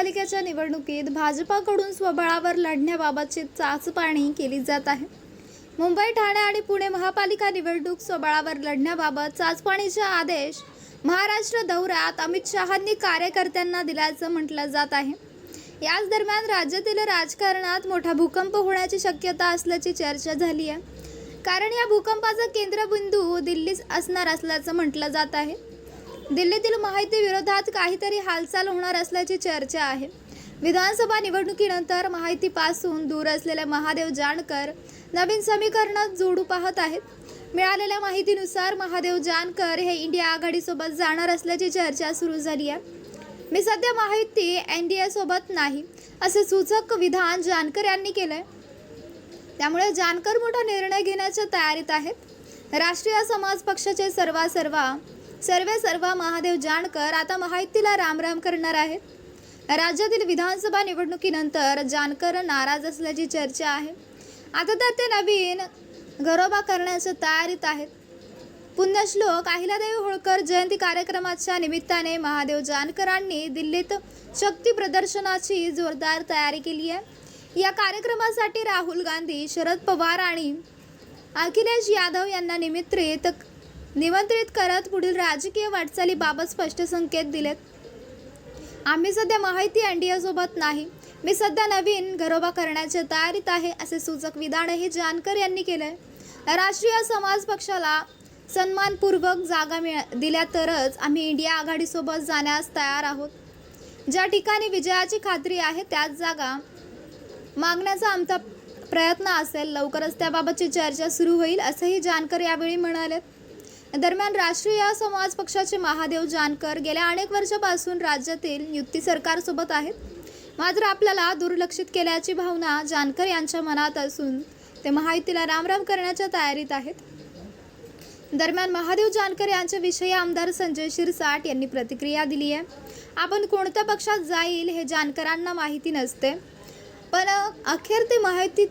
महापालिकेच्या निवडणुकीत भाजपाकडून स्वबळावर लढण्याबाबतची चाचपाणी केली जात आहे. मुंबई ठाणे आणि पुणे महापालिका निवडणूक स्वबळावर लढण्याबाबत चाचपाणीचे आदेश महाराष्ट्र दौऱ्यात अमित शहांनी कार्यकर्त्यांना दिल्याचं म्हटलं जात आहे. याच दरम्यान राज्यातील राजकारणात मोठा भूकंप होण्याची शक्यता असल्याची चर्चा झाली आहे. कारण या भूकंपाचा केंद्रबिंदू दिल्लीच असणार असल्याचं म्हटलं जात आहे. दिल्लीतील माहिती विरोधात काहीतरी हालचाल होणार असल्याची चर्चा आहे. विधानसभा निवडणुकीनंतर माहितीपासून दूर असलेले महादेव जानकर नवीन समीकरणात जोडू पाहत आहेत. मिळालेल्या माहितीनुसार महादेव जानकर हे इंडिया आघाडीसोबत जाणार असल्याची चर्चा सुरू झाली आहे. मी सध्या माहिती एन डी एसोबत नाही असे सूचक विधान जानकर यांनी केलंय. त्यामुळे जानकर मोठा निर्णय घेण्याच्या तयारीत आहेत. राष्ट्रीय समाज पक्षाचे सर्वा सर्वा सर्वे सर्व महादेव जानकर आता माहितीला रामराम करणार आहेत राज्यातील विधानसभा निवडणुकीनंतर जानकर नाराज असल्याची चर्चा आहे. आता तर ते नवीन घरोबा करण्याच्या तयारीत आहेत. पुण्यश्लोक अहिलादेवी होळकर जयंती कार्यक्रमाच्या निमित्ताने महादेव जानकरांनी दिल्लीत शक्ती प्रदर्शनाची जोरदार तयारी केली आहे. या कार्यक्रमासाठी राहुल गांधी शरद पवार आणि अखिलेश यादव यांना निमित्रित निमंत्रित करत पुढील राजकीय वाटचालीबाबत स्पष्ट संकेत दिलेत. आम्ही सध्या माहिती एन नाही. मी सध्या नवीन घरोबा करण्याच्या तयारीत आहे असे सूचक विधानही जानकर यांनी केलंय. राष्ट्रीय समाज पक्षाला सन्मानपूर्वक जागा मिळ दिल्या तरच आम्ही इंडिया आघाडीसोबत जाण्यास तयार आहोत. ज्या ठिकाणी विजयाची खात्री आहे त्याच जागा मागण्याचा आमचा प्रयत्न असेल. लवकरच त्याबाबतची चर्चा सुरू होईल असंही जानकर यावेळी म्हणाले दरम्यान राष्ट्रीय समाज पक्षाचे महादेव जानकर गेल्या अनेक वर्षापासून राज्यातील युती सरकारसोबत आहेत. मात्र आपल्याला दुर्लक्षित केल्याची भावना जानकर यांच्या मनात असून ते महायुतीला रामराम करण्याच्या तयारीत आहेत. दरम्यान महादेव जानकर यांच्याविषयी आमदार संजय शिरसाट यांनी प्रतिक्रिया दिली आहे. आपण कोणत्या पक्षात जाईल हे जानकरांना माहिती नसते. पण अखेर ते माहिती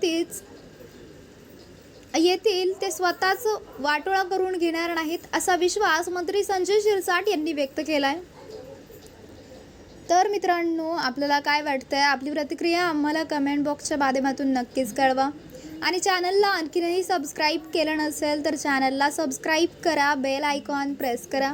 येथील येतील ते स्वतःच वाटोळा करून घेणार नाहीत असा विश्वास मंत्री संजय शिरसाट यांनी व्यक्त केला आहे तर मित्रांनो आपल्याला काय वाटतंय? आपली प्रतिक्रिया आम्हाला कमेंट बॉक्सच्या माध्यमातून नक्कीच कळवा. आणि चॅनलला आणखीनही सबस्क्राईब केलं नसेल तर चॅनलला सबस्क्राईब करा बेल आयकॉन प्रेस करा.